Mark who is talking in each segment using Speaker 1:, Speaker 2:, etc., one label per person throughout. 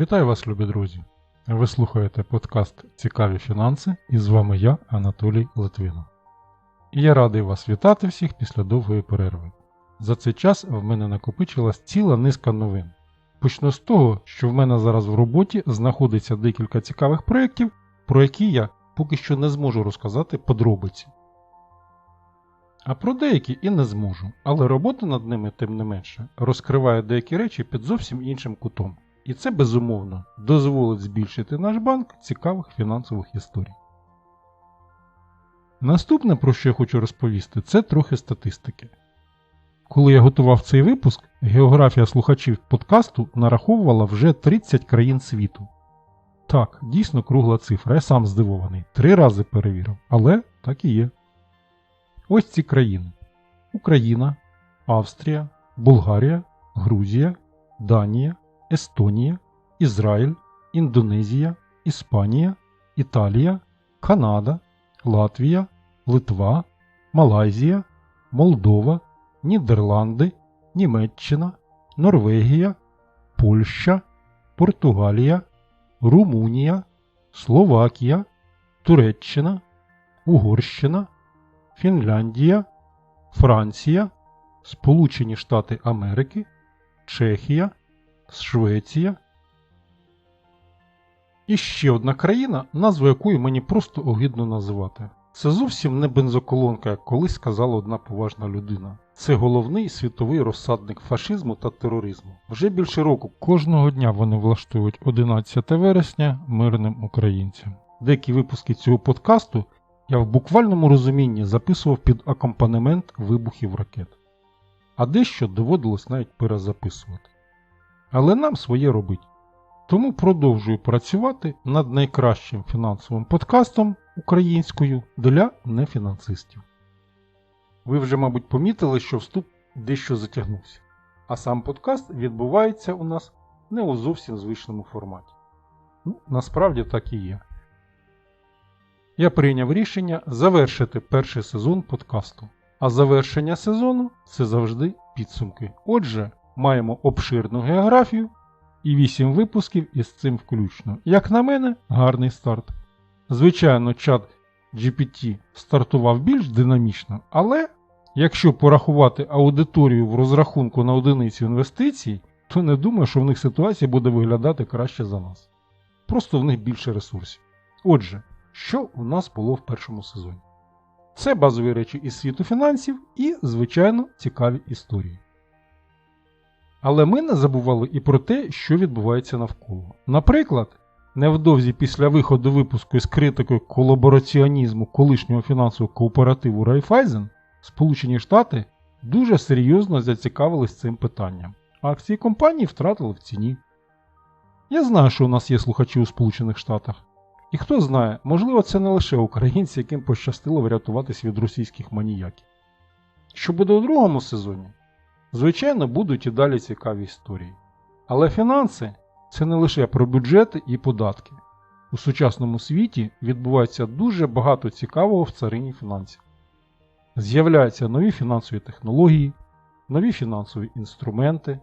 Speaker 1: Вітаю вас, любі друзі! Ви слухаєте подкаст Цікаві фінанси і з вами я, Анатолій Литвинов. І я радий вас вітати всіх після довгої перерви. За цей час в мене накопичилась ціла низка новин. Почну з того, що в мене зараз в роботі знаходиться декілька цікавих проєктів, про які я поки що не зможу розказати подробиці. А про деякі і не зможу, але робота над ними, тим не менше, розкриває деякі речі під зовсім іншим кутом. І це безумовно дозволить збільшити наш банк цікавих фінансових історій. Наступне, про що я хочу розповісти, це трохи статистики. Коли я готував цей випуск, географія слухачів подкасту нараховувала вже 30 країн світу. Так, дійсно кругла цифра, я сам здивований. Три рази перевірив, але так і є. Ось ці країни: Україна, Австрія, Болгарія, Грузія, Данія, Естонія, Ізраїль, Індонезія, Іспанія, Італія, Канада, Латвія, Литва, Малайзія, Молдова, Нідерланди, Німеччина, Норвегія, Польща, Португалія, Румунія, Словакія, Туреччина, Угорщина, Фінляндія, Франція, Сполучені Штати Америки, Чехія, Швеція. І ще одна країна, назву якої мені просто огидно називати. Це зовсім не бензоколонка, як колись сказала одна поважна людина. Це головний світовий розсадник фашизму та тероризму. Вже більше року кожного дня вони влаштують 11 вересня мирним українцям. Деякі випуски цього подкасту я в буквальному розумінні записував під акомпанемент вибухів ракет, а дещо доводилось навіть перезаписувати. Але нам своє робить. Тому продовжую працювати над найкращим фінансовим подкастом українською для нефінансистів. Ви вже, мабуть, помітили, що вступ дещо затягнувся, а сам подкаст відбувається у нас не у зовсім звичному форматі. Ну, насправді так і є. Я прийняв рішення завершити перший сезон подкасту. А завершення сезону це завжди підсумки. Отже, маємо обширну географію і 8 випусків із цим включно. Як на мене, гарний старт. Звичайно, чат GPT стартував більш динамічно, але якщо порахувати аудиторію в розрахунку на одиницю інвестицій, то не думаю, що в них ситуація буде виглядати краще за нас. Просто в них більше ресурсів. Отже, що у нас було в першому сезоні? Це базові речі із світу фінансів і, звичайно, цікаві історії. Але ми не забували і про те, що відбувається навколо. Наприклад, невдовзі після виходу випуску із критикою колабораціонізму колишнього фінансового кооперативу Райфайзен, Сполучені Штати дуже серйозно зацікавились цим питанням. Акції компанії втратили в ціні. Я знаю, що у нас є слухачі у Сполучених Штатах. І хто знає, можливо, це не лише українці, яким пощастило врятуватись від російських маніяків. Що буде у другому сезоні? Звичайно, будуть і далі цікаві історії. Але фінанси це не лише про бюджети і податки. У сучасному світі відбувається дуже багато цікавого в царині фінансів. З'являються нові фінансові технології, нові фінансові інструменти.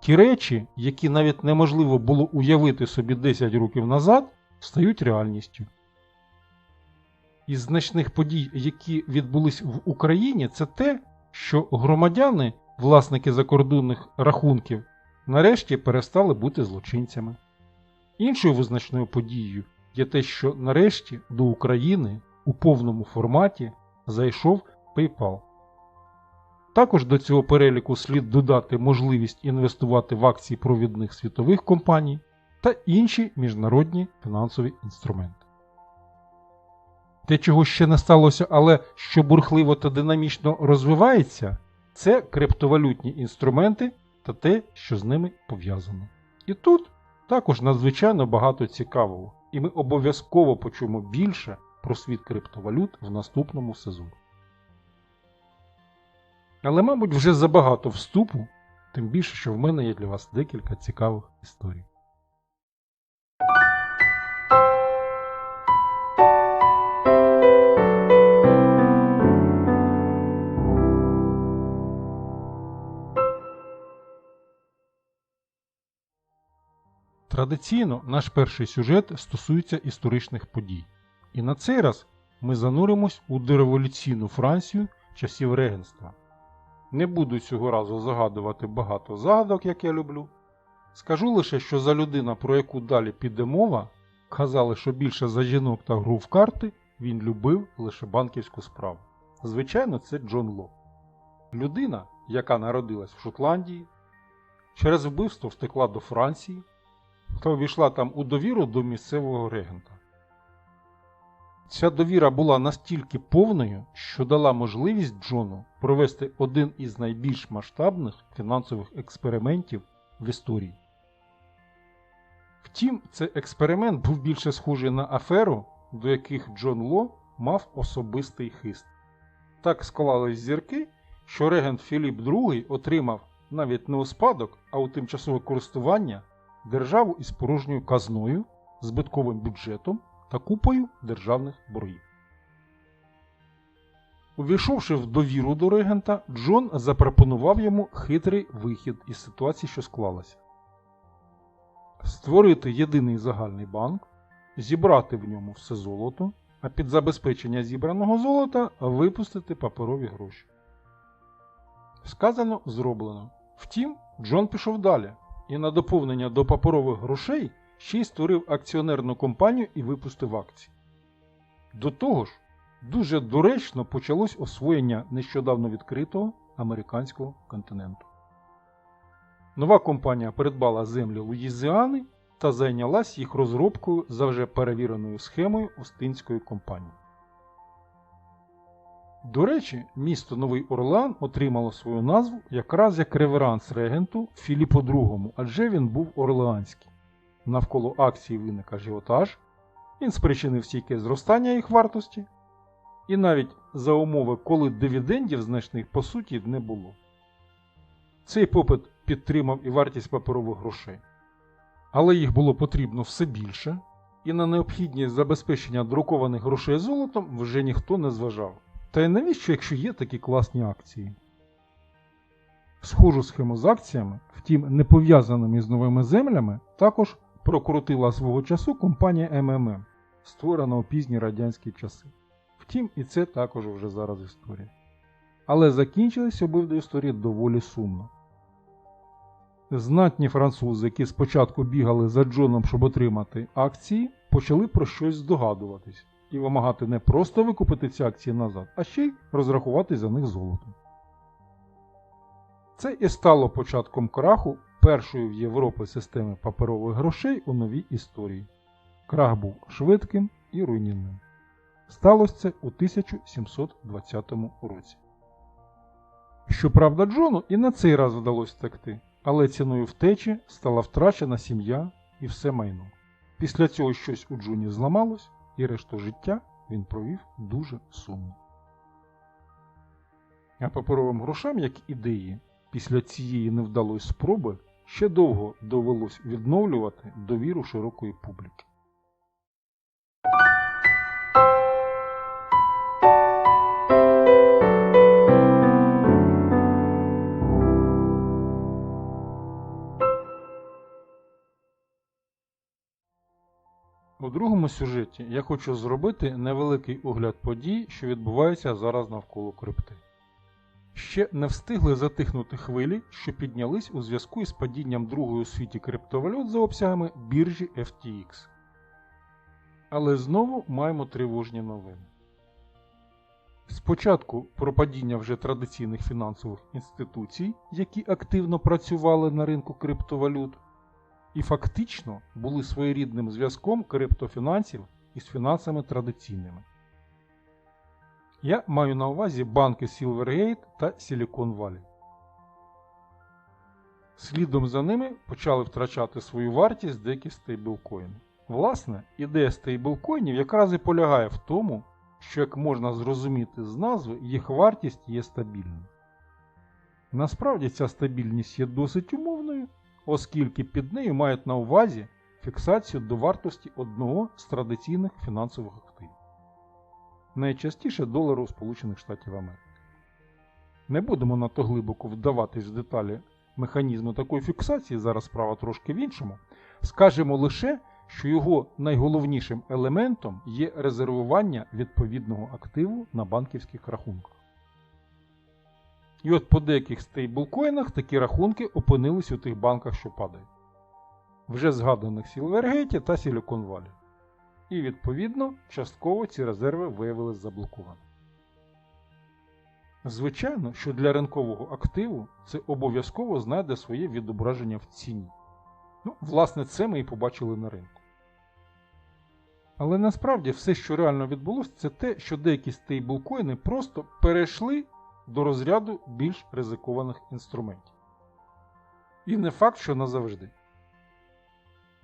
Speaker 1: Ті речі, які навіть неможливо було уявити собі 10 років назад, стають реальністю. Із значних подій, які відбулись в Україні, це те, що громадяни, власники закордонних рахунків, нарешті перестали бути злочинцями. Іншою визначною подією є те, що нарешті до України у повному форматі зайшов PayPal. Також до цього переліку слід додати можливість інвестувати в акції провідних світових компаній та інші міжнародні фінансові інструменти. Те, чого ще не сталося, але що бурхливо та динамічно розвивається, це криптовалютні інструменти та те, що з ними пов'язано. І тут також надзвичайно багато цікавого, і ми обов'язково почуємо більше про світ криптовалют в наступному сезоні. Але, мабуть, вже забагато вступу, тим більше, що в мене є для вас декілька цікавих історій. Традиційно наш перший сюжет стосується історичних подій. І на цей раз ми зануримось у дореволюційну Францію часів регенства. Не буду цього разу загадувати багато загадок, як я люблю. Скажу лише, що за людина, про яку далі піде мова, казали, що більше за жінок та гру в карти він любив лише банківську справу. Звичайно, це Джон Лок. Людина, яка народилась в Шотландії, через вбивство втекла до Франції та увійшла там у довіру до місцевого регента. Ця довіра була настільки повною, що дала можливість Джону провести один із найбільш масштабних фінансових експериментів в історії. Втім, цей експеримент був більше схожий на аферу, до яких Джон Ло мав особистий хист. Так склались зірки, що регент Філіп II отримав навіть не у спадок, а у тимчасове користування державу із порожньою казною, збитковим бюджетом та купою державних боргів. Увійшовши в довіру до регента, Джон запропонував йому хитрий вихід із ситуації, що склалася. Створити єдиний загальний банк, зібрати в ньому все золото, а під забезпечення зібраного золота випустити паперові гроші. Сказано, зроблено. Втім, Джон пішов далі і на доповнення до паперових грошей ще й створив акціонерну компанію і випустив акції. До того ж, дуже доречно почалось освоєння нещодавно відкритого американського континенту. Нова компанія придбала землі Луїзіани та зайнялась їх розробкою за вже перевіреною схемою Остинської компанії. До речі, місто Новий Орлеан отримало свою назву якраз як реверанс регенту Філіпу II, адже він був орлеанський. Навколо акції виник ажіотаж, він спричинив стійке зростання їх вартості, і навіть за умови, коли дивідендів значних по суті не було. Цей попит підтримав і вартість паперових грошей. Але їх було потрібно все більше, і на необхідність забезпечення друкованих грошей золотом вже ніхто не зважав. Та й навіщо, якщо є такі класні акції? Схожу схему з акціями, втім не пов'язаними з новими землями, також прокрутила свого часу компанія МММ, створена у пізні радянські часи. Втім, і це також вже зараз історія. Але закінчились обидві історії доволі сумно. Знатні французи, які спочатку бігали за Джоном, щоб отримати акції, почали про щось здогадуватись і вимагати не просто викупити ці акції назад, а ще й розрахувати за них золотом. Це і стало початком краху першої в Європі системи паперових грошей у новій історії. Крах був швидким і руйнівним. Сталося це у 1720 році. Щоправда, Джону і на цей раз вдалося втекти, але ціною втечі стала втрачена сім'я і все майно. Після цього щось у Джуні зламалось, і решту життя він провів дуже сумно. А паперовим грошам, як ідеї, після цієї невдалої спроби ще довго довелось відновлювати довіру широкої публіки. У другому сюжеті я хочу зробити невеликий огляд подій, що відбуваються зараз навколо крипти. Ще не встигли затихнути хвилі, що піднялись у зв'язку із падінням другої у світі криптовалют за обсягами біржі FTX. Але знову маємо тривожні новини. Спочатку про падіння вже традиційних фінансових інституцій, які активно працювали на ринку криптовалют і фактично були своєрідним зв'язком криптофінансів із фінансами традиційними. Я маю на увазі банки Silvergate та Silicon Valley. Слідом за ними почали втрачати свою вартість деякі стейблкоїни. Власне, ідея стейблкоїнів якраз і полягає в тому, що, як можна зрозуміти з назви, їх вартість є стабільною. Насправді ця стабільність є досить умовною, оскільки під нею мають на увазі фіксацію до вартості одного з традиційних фінансових активів. Найчастіше долару Сполучених Штатів Америки. Не будемо надто глибоко вдаватись в деталі механізму такої фіксації, зараз справа трошки в іншому. Скажемо лише, що його найголовнішим елементом є резервування відповідного активу на банківських рахунках. І от по деяких стейблкоїнах такі рахунки опинились у тих банках, що падають. Вже згаданих Silvergate та Silicon Valley. І відповідно частково ці резерви виявилися заблокованими. Звичайно, що для ринкового активу це обов'язково знайде своє відображення в ціні. Ну, власне, це ми і побачили на ринку. Але насправді все, що реально відбулося, це те, що деякі стейблкоїни просто перейшли до розряду більш ризикованих інструментів. І не факт, що назавжди.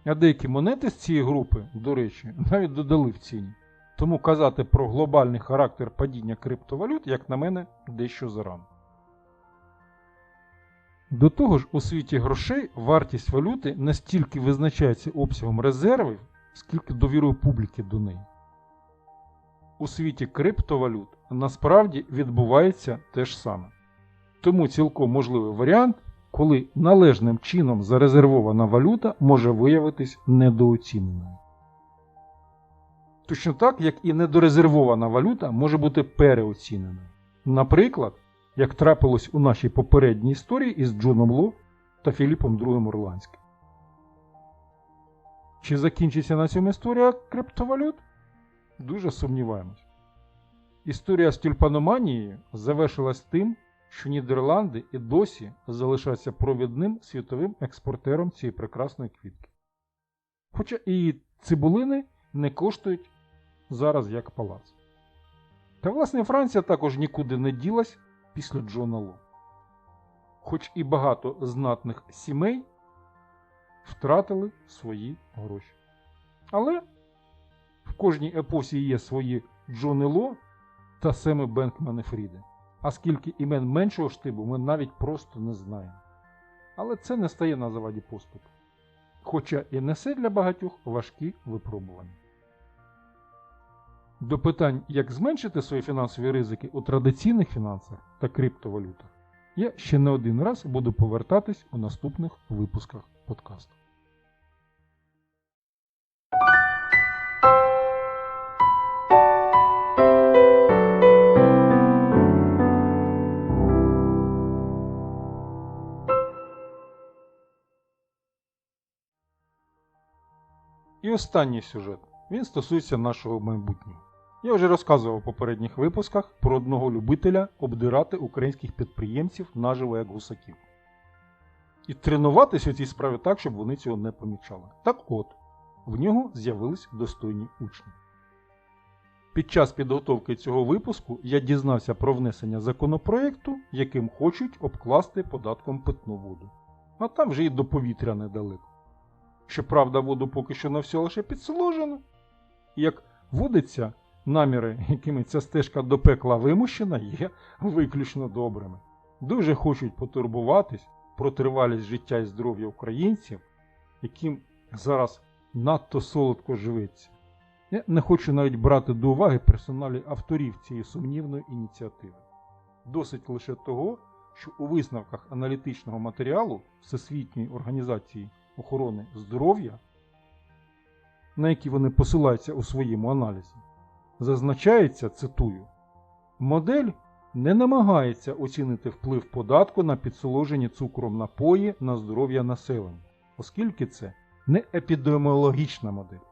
Speaker 1: А деякі монети з цієї групи, до речі, навіть додали в ціні. Тому казати про глобальний характер падіння криптовалют, як на мене, дещо зарано. До того ж, у світі грошей вартість валюти настільки визначається обсягом резервів, скільки довірою публіки до неї. У світі криптовалют насправді відбувається те ж саме. Тому цілком можливий варіант, коли належним чином зарезервована валюта може виявитись недооціненою. Точно так, як і недорезервована валюта може бути переоціненою. Наприклад, як трапилось у нашій попередній історії із Джоном Ло та Філіпом II Орландським. Чи закінчиться на цьому історія криптовалют? Дуже сумніваємось. Історія з тюльпаноманією завершилась тим, що Нідерланди і досі залишаються провідним світовим експортером цієї прекрасної квітки. Хоча і цибулини не коштують зараз як палац. Та власне Франція також нікуди не ділась після Джона Ло. Хоч і багато знатних сімей втратили свої гроші. Але кожній епосі є свої Джони Ло та Семи Бенкмани Фріди. А скільки імен меншого штибу ми навіть просто не знаємо. Але це не стає на заваді поступу. Хоча і несе для багатьох важкі випробування. До питань, як зменшити свої фінансові ризики у традиційних фінансах та криптовалютах, я ще не один раз буду повертатись у наступних випусках подкасту. Останній сюжет. Він стосується нашого майбутнього. Я вже розказував у попередніх випусках про одного любителя обдирати українських підприємців наживо як гусаків. І тренуватися у цій справі так, щоб вони цього не помічали. Так от, в нього з'явились достойні учні. Під час підготовки цього випуску я дізнався про внесення законопроекту, яким хочуть обкласти податком питну воду. А там вже і до повітря недалеко. Щоправда, воду поки що на все лише підсоложено. Як водиться, наміри, якими ця стежка до пекла вимущена, є виключно добрими. Дуже хочуть потурбуватись про тривалість життя і здоров'я українців, яким зараз надто солодко живеться. Я не хочу навіть брати до уваги персоналі авторів цієї сумнівної ініціативи. Досить лише того, що у висновках аналітичного матеріалу Всесвітньої організації охорони здоров'я, на які вони посилаються у своєму аналізі, зазначається, цитую, модель не намагається оцінити вплив податку на підсоложені цукром напої на здоров'я населення, оскільки це не епідеміологічна модель.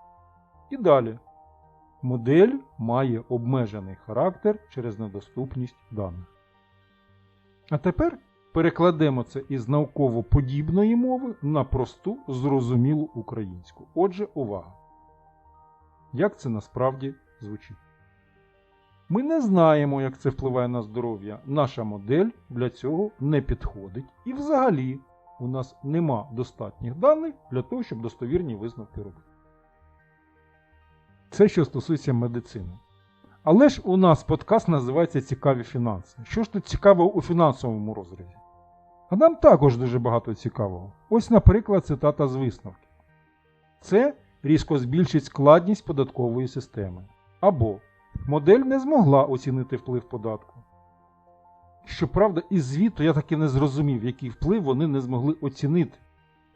Speaker 1: І далі. Модель має обмежений характер через недоступність даних. А тепер перекладемо це із науково-подібної мови на просту, зрозумілу українську. Отже, увага! Як це насправді звучить? Ми не знаємо, як це впливає на здоров'я. Наша модель для цього не підходить. І взагалі у нас нема достатніх даних для того, щоб достовірні висновки робити. Це що стосується медицини. Але ж у нас подкаст називається Цікаві фінанси. Що ж тут цікавого у фінансовому розрізі? А нам також дуже багато цікавого. Ось, наприклад, цитата з висновки. Це різко збільшить складність податкової системи. Або модель не змогла оцінити вплив податку. Щоправда, із звіту я таки не зрозумів, який вплив вони не змогли оцінити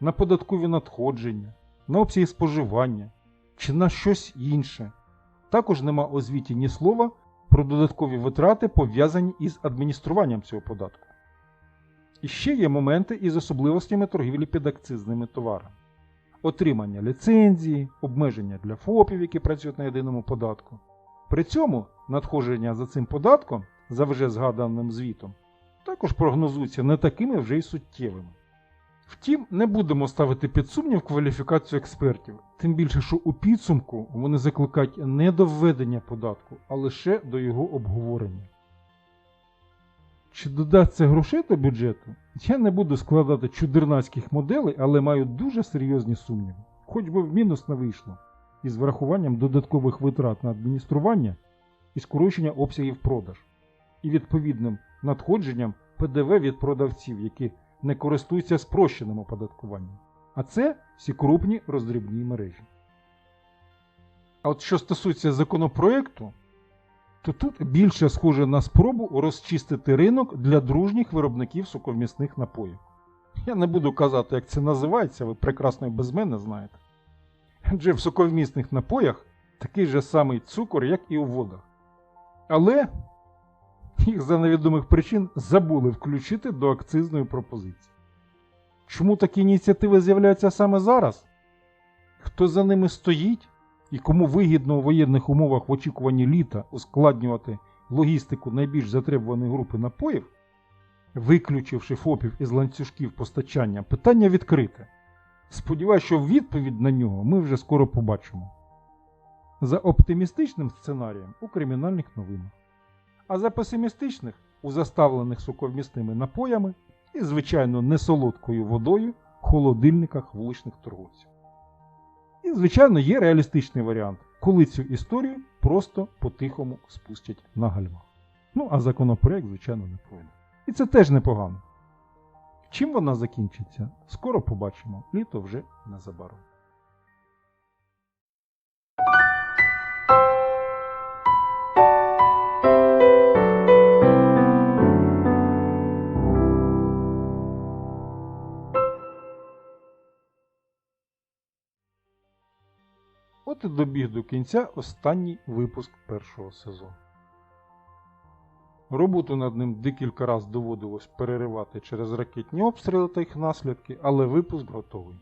Speaker 1: на податкові надходження, на обсяги споживання чи на щось інше. Також нема у звіті ні слова про додаткові витрати, пов'язані із адмініструванням цього податку. І ще є моменти із особливостями торгівлі підакцизними товарами. Отримання ліцензії, обмеження для ФОПів, які працюють на єдиному податку. При цьому надходження за цим податком, за вже згаданим звітом, також прогнозуються не такими вже й суттєвими. Втім, не будемо ставити під сумнів кваліфікацію експертів, тим більше, що у підсумку вони закликають не до введення податку, а лише до його обговорення. Чи додасться грошей до бюджету? Я не буду складати чудернацьких моделей, але маю дуже серйозні сумніви. Хоч би в мінус не вийшло, із врахуванням додаткових витрат на адміністрування і скорочення обсягів продаж, і відповідним надходженням ПДВ від продавців, які не користуються спрощеним оподаткуванням. А це всі крупні роздрібні мережі. А от що стосується законопроекту, то тут більше схоже на спробу розчистити ринок для дружніх виробників соковмісних напоїв. Я не буду казати, як це називається, ви прекрасно і без мене знаєте. Адже в соковмісних напоях такий же самий цукор, як і у водах. Але їх за невідомих причин забули включити до акцизної пропозиції. Чому такі ініціативи з'являються саме зараз? Хто за ними стоїть і кому вигідно у воєнних умовах в очікуванні літа ускладнювати логістику найбільш затребуваної групи напоїв, виключивши ФОПів із ланцюжків постачання, питання відкрите. Сподіваюся, що відповідь на нього ми вже скоро побачимо. За оптимістичним сценарієм у кримінальних новинах, а за песимістичних у заставлених соковмісними напоями і, звичайно, несолодкою водою в холодильниках вуличних торговців. І, звичайно, є реалістичний варіант, коли цю історію просто по-тихому спустять на гальма. Ну, а законопроект, звичайно, не пройде. І це теж непогано. Чим вона закінчиться, скоро побачимо. Літо вже незабаром. От добіг до кінця останній випуск першого сезону. Роботу над ним декілька разів доводилось переривати через ракетні обстріли та їх наслідки, але випуск готовий.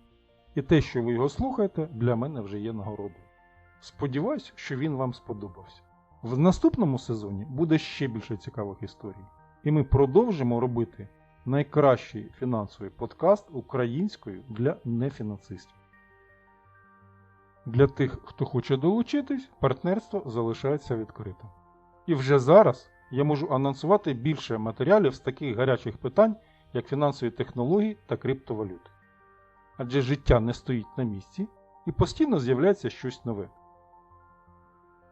Speaker 1: І те, що ви його слухаєте, для мене вже є нагородою. Сподіваюсь, що він вам сподобався. В наступному сезоні буде ще більше цікавих історій, і ми продовжимо робити найкращий фінансовий подкаст українською для нефінансистів. Для тих, хто хоче долучитись, партнерство залишається відкритим. І вже зараз я можу анонсувати більше матеріалів з таких гарячих питань, як фінансові технології та криптовалюти. Адже життя не стоїть на місці і постійно з'являється щось нове.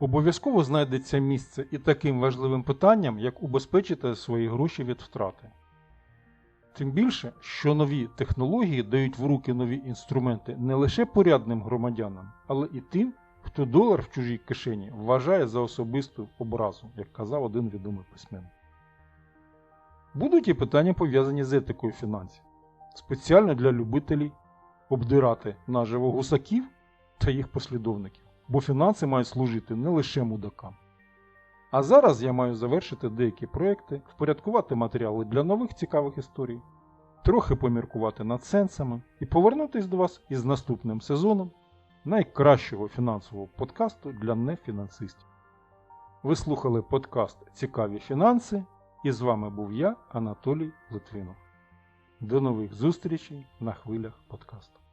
Speaker 1: Обов'язково знайдеться місце і таким важливим питанням, як убезпечити свої гроші від втрати. Тим більше, що нові технології дають в руки нові інструменти не лише порядним громадянам, але і тим, хто долар в чужій кишені вважає за особисту образу, як казав один відомий письменник. Будуть і питання пов'язані з етикою фінансів, спеціально для любителів обдирати наживо гусаків та їх послідовників, бо фінанси мають служити не лише мудакам. А зараз я маю завершити деякі проекти, впорядкувати матеріали для нових цікавих історій, трохи поміркувати над сенсами і повернутись до вас із наступним сезоном найкращого фінансового подкасту для нефінансистів. Ви слухали подкаст Цікаві фінанси, і з вами був я, Анатолій Литвинов. До нових зустрічей на хвилях подкасту.